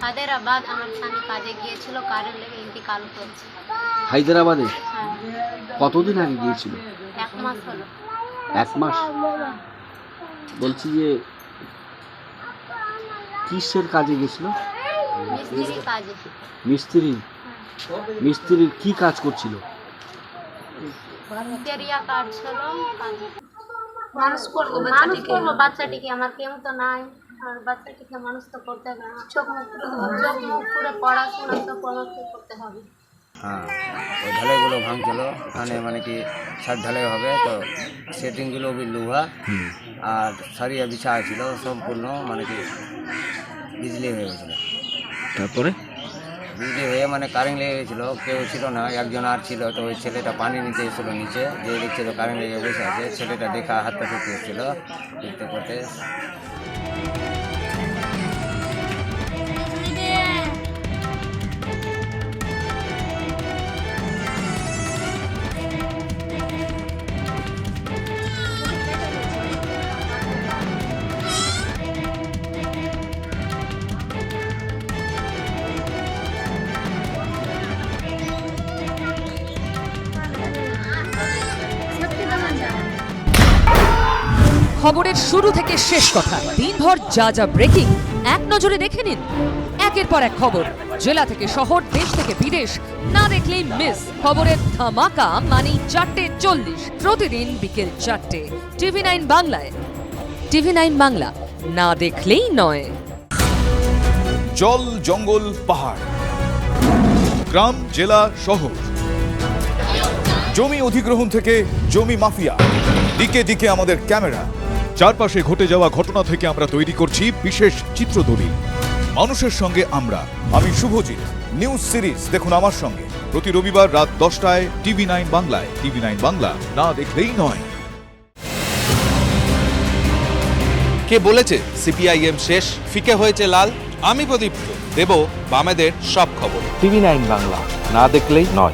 হায়দ্রাবাদ আমার স্বামী কাজে গিয়েছিল কারেন্ট লেগে ইন্তিকাল করেছে। হায়দ্রাবাদে? হ্যাঁ। কতদিন আগে গিয়েছিল? এক মাস হলো। এক মাস? বলছি যে কিসের কাজে গেছিল মিস্ত্রি মিস্ত্রি মিস্ত্রির কি কাজ করছিল। মানুষ করব বাচ্চাটিকে। আমার কেউ তো নাই। আর বাচ্চাটিকে মানুষ তো করতে হবে চোখ মুখ চোখ মুখ পুরো পড়াশোনা সব করতে হবে। হ্যাঁ ওই ঢালাইগুলো ভাঙছিল। ওখানে মানে কি ছাদ ঢালাই হবে তো সেটিংগুলো বি লোহা আর সারিয়া বিছা ছিল সম্পূর্ণ মানে কি বিজলি হয়ে গেছিল। তারপরে? হয়ে মানে কারেন্ট লেগে গেছিল, কেউ ছিল না, একজন আর ছিল, তো ওই ছেলেটা পানি নিতে এসেছিল নিচে, যে দেখছিল কারেন্ট লেগে বসে আছে, ছেলেটা দেখা হাতটা ঠুকে এসেছিল, দেখতে করতে। খবরের শুরু থেকে শেষ কথা। দিনভর যা যা ব্রেকিং এক নজরে দেখে নিন। একের পর এক খবর। জেলা থেকে শহর, দেশ থেকে বিদেশ, না দেখলেই মিস খবরের ধামাকা মানে চারটে চল্লিশ। প্রতিদিন বিকেল চারটে। টিভি নাইন বাংলায়। টিভি নাইন বাংলা, না দেখলেই নয়। জল, জঙ্গল, পাহাড়। গ্রাম, জেলা, শহর। জমি অধিগ্রহণ থেকে জমি মাফিয়া। দিকে দিকে আমাদের ক্যামেরা। চারপাশে ঘটে যাওয়া ঘটনা থেকে আমরা তৈরি করছি বিশেষ চিত্রদলিল। মানুষের সঙ্গে আমরা। আমি শুভজিৎ। নিউজ সিরিজ দেখুন আমার সঙ্গে। প্রতি রবিবার রাত দশটায় টিভি নাইন বাংলায়। টিভি নাইন বাংলা না দেখলেই নয়। কে বলেছে সিপিআইএম শেষ? ফিকে হয়েছে লাল? আমি প্রদীপ্ত। দেব বামেদের সব খবর। টিভি নাইন বাংলা না দেখলেই নয়।